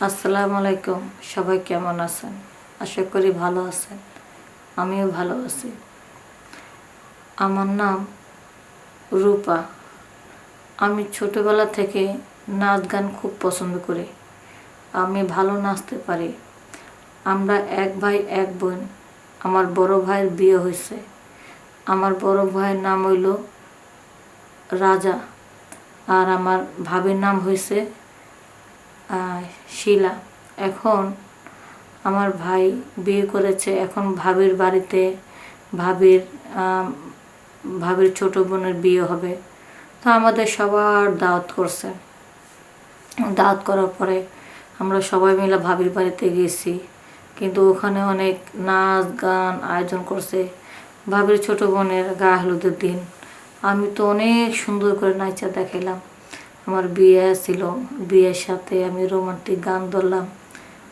আসসালামু আলাইকুম। সবাই কেমন আছেন? আশা করি ভালো আছেন। আমিও ভালো আছি। আমার নাম রূপা। আমি ছোটবেলা থেকে নাচ গান খুব পছন্দ করি। আমি ভালো নাচতে পারি। আমরা এক ভাই, এক বোন। আমার বড় ভাইয়ের বিয়ে হয়েছে। আমার বড় ভাইয়ের নাম হইল রাজা। আর আমার ভাবির নাম হয়েছে শিলা, এখন আমার ভাই বিয়ে করেছে, এখন ভাবির বাড়িতে, ভাবির ভাবির ছোট বোনের বিয়ে হবে। তো আমাদের সবার দাওয়াত করছে। দাওয়াত করার পরে আমরা সবাই মিলে ভাবির বাড়িতে গেছি। কিন্তু ওখানে অনেক নাচ গান আয়োজন করছে ভাবির ছোট বোনের গা হলুদের দিন। আমি তো অনেক সুন্দর করে নাচা দেখাইলাম। আমার বিয়ে ছিল বিয়ের সাথে আমি রোমান্টিক গান ধরলাম।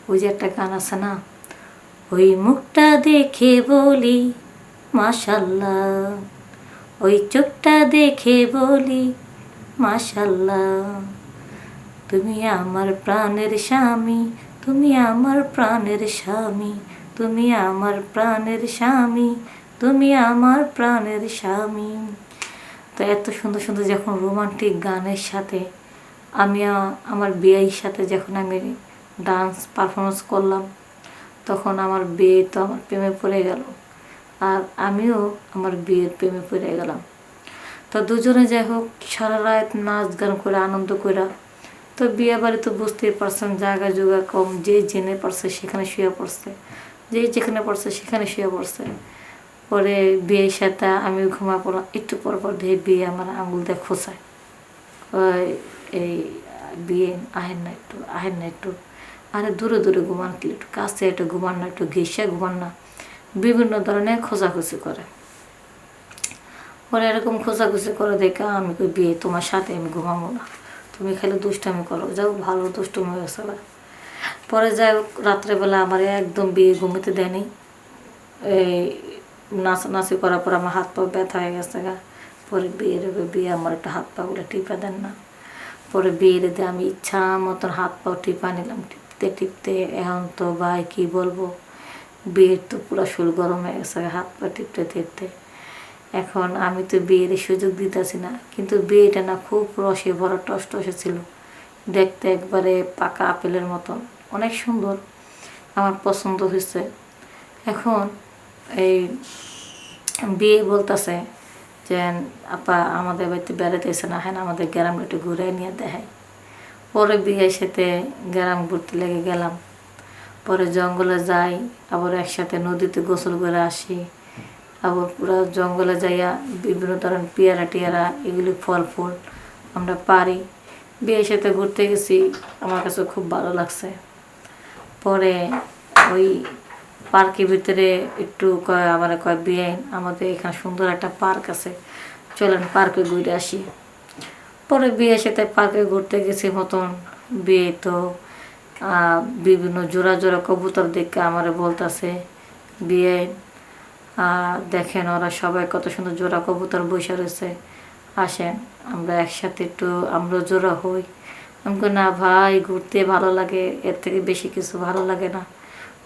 ওই যে একটা গান আছে না? ওই মুখটা দেখে বলি, মাশাল্লাহ। ওই চোখটা দেখে বলি, মাশাল্লাহ। তুমি আমার প্রাণের স্বামী, তুমি আমার প্রাণের স্বামী, তুমি আমার প্রাণের স্বামী, তুমি আমার প্রাণের স্বামী। তো এত সুন্দর সুন্দর যখন রোমান্টিক গানের সাথে আমি আমার বিয়ের সাথে যখন আমি ডান্স পারফরমেন্স করলাম, তখন আমার বিয়ে তো আমার প্রেমে পড়ে গেল। আর আমিও আমার বিয়ের প্রেমে পড়ে গেলাম। তো দুজনে যাই হোক, সারা রাত নাচ গান করে আনন্দ করে তো বিয়ে বাড়ি তো বুঝতেই পারছেন, জায়গা জোগা কম, যে জেনে পারছে সেখানে শুয়ে পড়ছে, যে যেখানে পড়ছে সেখানে শুয়ে পড়ছে। পরে বিয়ের সাথে আমি ঘুমা পড়লাম একটু পর পর দিয়ে বিয়ে আমার আঙুল দিয়ে খোঁচায়। এই বিয়ে আহেন না একটু, আহেন না একটু। আরে দূরে দূরে ঘুমান কি একটু, কাছে একটু ঘুমান না, একটু ঘেসে ঘুমান না। বিভিন্ন ধরনের খোঁজাখুচি করে। পরে এরকম খোঁজাখুচি করে দেখে আমি বিয়ে তোমার সাথে আমি ঘুমাবো না। তুমি খালি দুষ্টামি করো। যাও ভালো দুষ্টুমি হয়েছে। পরে যাই হোক, রাত্রেবেলা আমার একদম বিয়ে ঘুমিতে দেয়নি। এই নাচানাচি করার পর আমার হাত পা ব্যথা হয়ে গেছে গা। পরে বিয়ের বিয়ে আমার একটা হাত পাগুলো টিপা দেন না। পরে বিয়ের দিয়ে আমি ইচ্ছা মতন হাত পা টিপা নিলাম। টিপতে টিপতে এখন তো ভাই কী বলব? বিয়ের তো পুরো শুল গরম হয়ে গেছে হাত পা টিপতে টিপতে। এখন আমি তো বিয়ের সুযোগ দিতেছি না, কিন্তু বিয়েটা না খুব রসে ভরা টস টসে ছিল। দেখতে একবারে পাকা আপেলের মতন। অনেক সুন্দর। আমার পছন্দ হয়েছে। এখন এই বিয়ে বলতেছে যে, আপা, আমাদের বাড়িতে বেড়াতে এসে না হ্যাঁ আমাদের গ্রাম একটু ঘুরে নিয়ে দেখায় পরে বিয়ের সাথে গ্রাম ঘুরতে লেগে গেলাম। পরে জঙ্গলে যাই, আবার একসাথে নদীতে গোসল করে আসি। আবার পুরো জঙ্গলে যাইয়া বিভিন্ন ধরনের পেয়ারা টিয়ারা, এগুলি ফল ফুল আমরা পারি। বিয়ের সাথে ঘুরতে গেছি, আমার কাছে খুব ভালো লাগছে। পরে ওই পার্কের ভিতরে একটু কয় আমার কয় বিয়ে আমাদের এখানে সুন্দর একটা পার্ক আছে। চলেন পার্কে ঘুরে আসি। পরে বিয়ে সাথে পার্কে ঘুরতে গেছি মতন। বিয়ে তো বিভিন্ন জোড়া জোড়া কবুতর দেখে আমারে বলতেছে বিয়ে দেখেন ওরা সবাই কত সুন্দর জোড়া কবুতর বসে রয়েছে। আসেন, আমরা একসাথে একটু আমরা জোড়া হই। আমি না ভাই, ঘুরতে ভালো লাগে, এর থেকে বেশি কিছু ভালো লাগে না।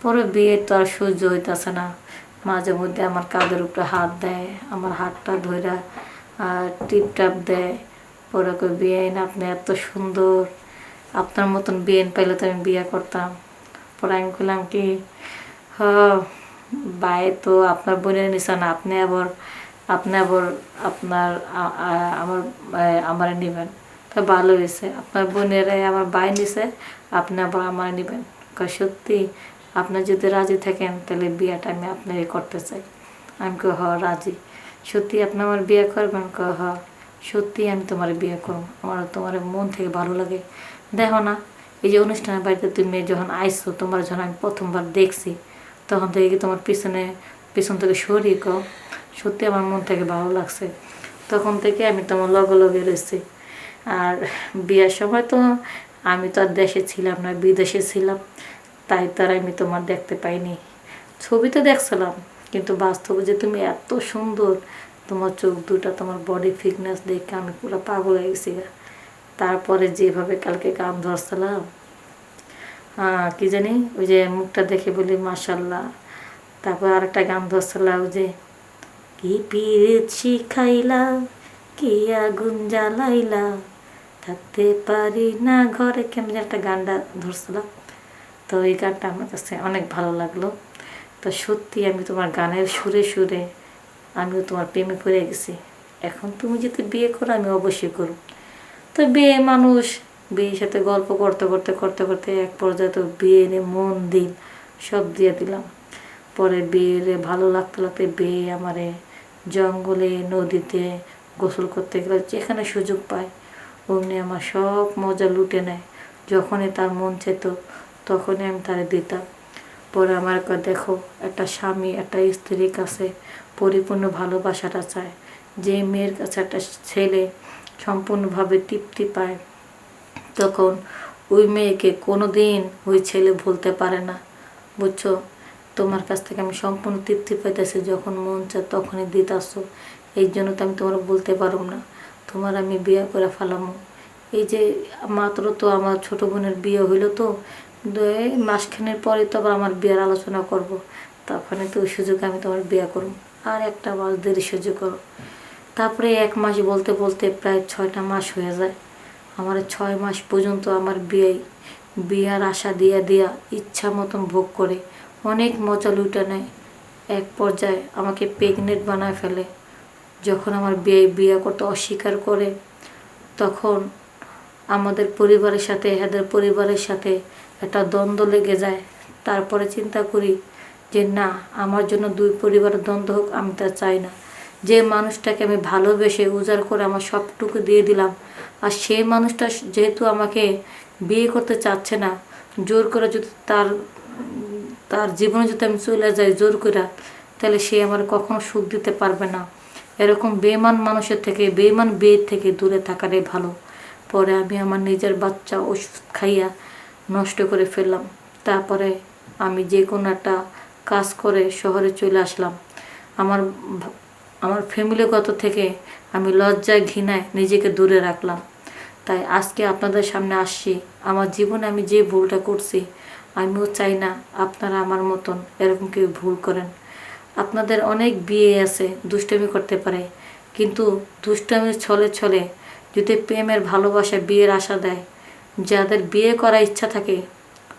পরে বিয়ে তো আর সহ্য হইতাছে না। মাঝে মধ্যে আমার কাঁধের উপরে হাত দেয়, আমার হাতটা ধইরা টিপটাপ দেয়। পরে কই বিয়ে আপনি এত সুন্দর। আপনার মতন বিয়েন পাইলে তো আমি বিয়ে করতাম। পরে আমি বললাম কি, হ বাই তো আপনার বোনের নিছে না, আপনি আবার আপনি আবার আপনার আমার আমার নেবেন। তো ভালো হয়েছে আপনার বোনের আমার বাই নিছে, আপনি আবার আমার নেবেন। সত্যি? আপনি যদি রাজি থাকেন, তাহলে বিয়েটা আমি আপনারই করতে চাই। আমি কই, হ, রাজি। সত্যি আপনি আমার বিয়ে করবেন? কয় হ। সত্যি আমি তোমার বিয়ে করব। আমার তোমার মন থেকে ভালো লাগে। দেখো না, এই যে অনুষ্ঠানের বাড়িতে তুমি যখন আইসো তোমার যখন আমি প্রথমবার দেখছি, তখন থেকে কি তোমার পিছনে, পিছন থেকে সরিয়ে কও? সত্যি আমার মন থেকে ভালো লাগছে। তখন থেকে আমি তোমার লগে লগে রয়েছি। আর বিয়ের সময় তো আমি তো আর দেশে ছিলাম না, বিদেশে ছিলাম। তাই তার আমি তোমার দেখতে পাইনি। ছবিতে দেখছিলাম, কিন্তু বাস্তবে যে তুমি এত সুন্দর, তোমার চোখ দুটা তোমার বডি ফিটনেস দেখে আমি পুরো পাগল হয়ে গেছি তারপরে যেভাবে কালকে কাম ধরছিলাম হ্যাঁ কি জানি, ওই যে মুখটা দেখে বলি মাসাল্লাহ তারপর আরেকটা গান ধরছিলাম যে, কি পীড়িত খাইলা কি আগুন জ্বালাইলা, থাকতে পারি না ঘরে। কেমন একটা গানটা ধরছিলাম। তো এই গানটা আমার কাছে অনেক ভালো লাগল। তো সত্যি আমি তোমার গানের সুরে সুরে আমিও তোমার প্রেমে পড়ে গেছি। এখন তুমি যদি বিয়ে করো, আমি অবশ্যই করব। তো বিয়ে মানুষ, বিয়ের সাথে গল্প করতে করতে করতে করতে এক পর্যায়ে তো বিয়ে নিয়ে মন দিন, সব দিয়ে দিলাম। পরে বিয়ে ভালো লাগতে লাগতে বিয়ে আমারে জঙ্গলে, নদীতে গোসল করতে গেলে যেখানে সুযোগ পায়, অমনি আমার সব মজা লুটে নেয়। যখনই তার মন চেত তখনই আমি তারে দিতাম। পরে আমার দেখো, একটা স্বামী, একটা স্ত্রীর কাছে পরিপূর্ণ ভালোবাসাটা চায়। যে মেয়ের কাছে একটা ছেলে সম্পূর্ণভাবে তৃপ্তি পায়, তখন ওই মেয়েকে কোনো দিন ওই ছেলে ভুলতে পারে না। বুঝছ? তোমার কাছ থেকে আমি সম্পূর্ণ তৃপ্তি পাইতেছি যখন মন চায় তখনই দিতাছো। এই জন্য তো আমি তোমার বলতে পারব না। তোমার আমি বিয়ে করে ফেলামো। এই যে মাত্র তো আমার ছোট বোনের বিয়ে হইল তো এই মাসখানের পরে তো আবার আমার বিয়ের আলোচনা করব। তখনই তো ওই সুযোগে আমি তোমার বিয়ে করব। আর একটা মাস দেরি সুযোগ করো। তারপরে এক মাস বলতে বলতে প্রায় ছয়টা মাস হয়ে যায়। আমার ছয় মাস পর্যন্ত আমার বিয়ে বিয়ার আশা দিয়া দিয়া ইচ্ছা মতন ভোগ করে। অনেক মজা লুটে নেয়। এক পর্যায়ে আমাকে প্রেগনেন্ট বানায় ফেলে। যখন আমার বিয়ে বিয়ে করতে অস্বীকার করে, তখন আমাদের পরিবারের সাথে এদের পরিবারের সাথে একটা দ্বন্দ্ব লেগে যায়। তারপরে চিন্তা করি যে, না, আমার জন্য দুই পরিবারের দ্বন্দ্ব হোক, আমি তা চাই না। যে মানুষটাকে আমি ভালোবেসে উজাড় করে আমার সবটুকু দিয়ে দিলাম, আর সেই মানুষটা যেহেতু আমাকে বিয়ে করতে চাচ্ছে না, জোর করে যদি তার তার জীবনে যদি আমি চলে যাই জোর করে তাহলে সে আমার কখনো সুখ দিতে পারবে না। এরকম বেমান মানুষের থেকে বেমান বিয়ের থেকে দূরে থাকাটাই ভালো। পরে আমি আমার নিজের বাচ্চা ওষুধ খাইয়া নষ্ট করে ফেললাম। তারপরে আমি যে কোনো একটা কাজ করে শহরে চলে আসলাম। আমার আমার ফ্যামিলিগত থেকে আমি লজ্জায়, ঘৃণায় নিজেকে দূরে রাখলাম। তাই আজকে আপনাদের সামনে আসছি। আমার জীবনে আমি যে ভুলটা করছি, আমিও চাই না আপনারা আমার মতন এরকম কেউ ভুল করেন। আপনাদের অনেক বিয়ে আছে, দুষ্টামি করতে পারে। কিন্তু দুষ্টামির ছলে ছলে যদি প্রেমের ভালোবাসা বিয়ের আশা দেয় যাদের বিয়ে করার ইচ্ছা থাকে,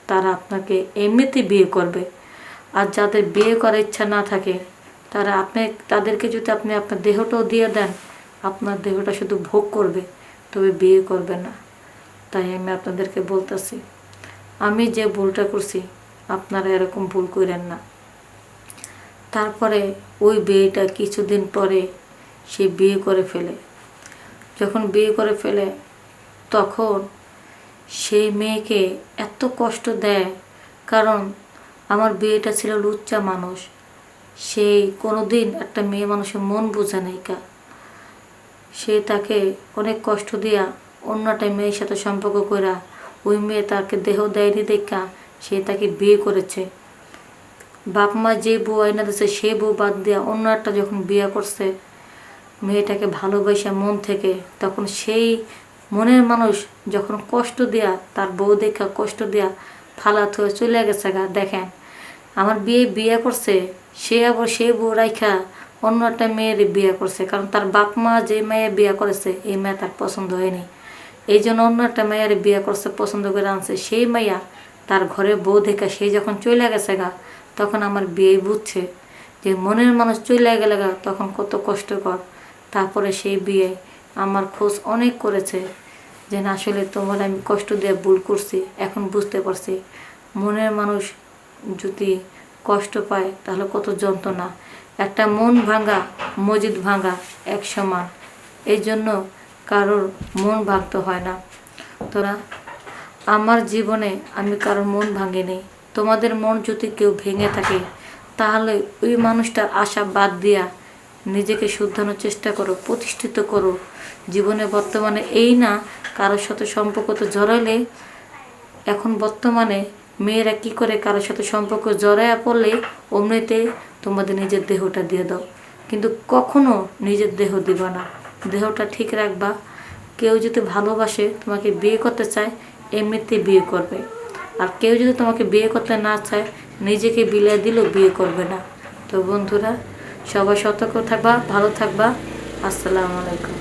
তারা আপনাকে এমনিতে বিয়ে করবে। আর যাদের বিয়ে করার ইচ্ছা না থাকে, তারা আপনি, তাদেরকে যদি আপনি আপনার দেহটাও দিয়ে দেন, আপনার দেহটা শুধু ভোগ করবে, তবে বিয়ে করবে না। তাই আমি আপনাদেরকে বলতেছি, আমি যে ভুলটা করছি, আপনারা এরকম ভুল করেন না। তারপরে ওই বিয়েটা কিছুদিন পরে সে বিয়ে করে ফেলে। যখন বিয়ে করে ফেলে, তখন সেই মেয়েকে এত কষ্ট দেয়, কারণ আমার বিয়েটা ছিল লুচ্চা মানুষ। সেই কোনো দিন একটা মেয়ে মানুষের মন বোঝে নাই কা। সে তাকে অনেক কষ্ট দিয়া অন্য একটা মেয়ের সাথে সম্পর্ক করা ওই মেয়ে তাকে দেহ দেয়নি দেখা, সে তাকে বিয়ে করেছে। বাপ মা যে বউ আইনা দিচ্ছে সে বউ বাদ দিয়া অন্য একটা যখন বিয়ে করছে, মেয়েটাকে ভালোবাসা মন থেকে, তখন সেই মনের মানুষ যখন কষ্ট দেয়া, তার বউ দেখা কষ্ট দেয়া ফালাত হয়ে চলে গেছে গা, দেখেন। আমার বিয়ে বিয়ে করছে, সে আবার সে বউ রাইখা অন্য একটা মেয়ের বিয়ে করছে, কারণ তার বাপ মা যে মেয়ে বিয়ে করেছে, এই মেয়ে তার পছন্দ হয়নি। এই জন্য অন্য একটা মেয়ের বিয়ে করছে, পছন্দ করে আনছে, সেই মেয়া তার ঘরে বউ দেখা সে যখন চলে গেছে গা, তখন আমার বিয়ে বুঝছে। যে মনের মানুষ চলে গেলে গা, তখন কত কষ্টকর। তারপরে সেই বিয়ে আমার খোঁজ অনেক করেছে যে না, আসলে তোমার আমি কষ্ট দিয়ে ভুল করছি, এখন বুঝতে পারছি। মনের মানুষ যদি কষ্ট পায়, তাহলে কত যন্ত্রণা। একটা মন ভাঙা মজিদ ভাঙা, এক সমান। এই জন্য কারোর মন ভাঙতে হয় না। তোরা, আমার জীবনে আমি কারোর মন ভাঙিনি। তোমাদের মন যদি কেউ ভেঙে থাকে, তাহলে ওই মানুষটার আশা বাদ দিয়া নিজেকে শুদ্ধানোর চেষ্টা করো, প্রতিষ্ঠিত করো। জীবনে বর্তমানে এই না, কারোর সাথে সম্পর্ক তো জড়ালে, এখন বর্তমানে মেয়েরা কি করে কারোর সাথে সম্পর্ক জড়াইয়া পড়লে, অমনিতে তোমাদের নিজের দেহটা দিয়ে দাও। কিন্তু কখনো নিজের দেহ দিবা না। দেহটা ঠিক রাখবা। কেউ যদি ভালোবাসে, তোমাকে বিয়ে করতে চায়, এমনিতে বিয়ে করবে। আর কেউ যদি তোমাকে বিয়ে করতে না চায়, নিজেকে বিলিয়ে দিলেও বিয়ে করবে না। তো বন্ধুরা সবাই সতর্ক থাকবা ভালো থাকবা। আসসালামু আলাইকুম।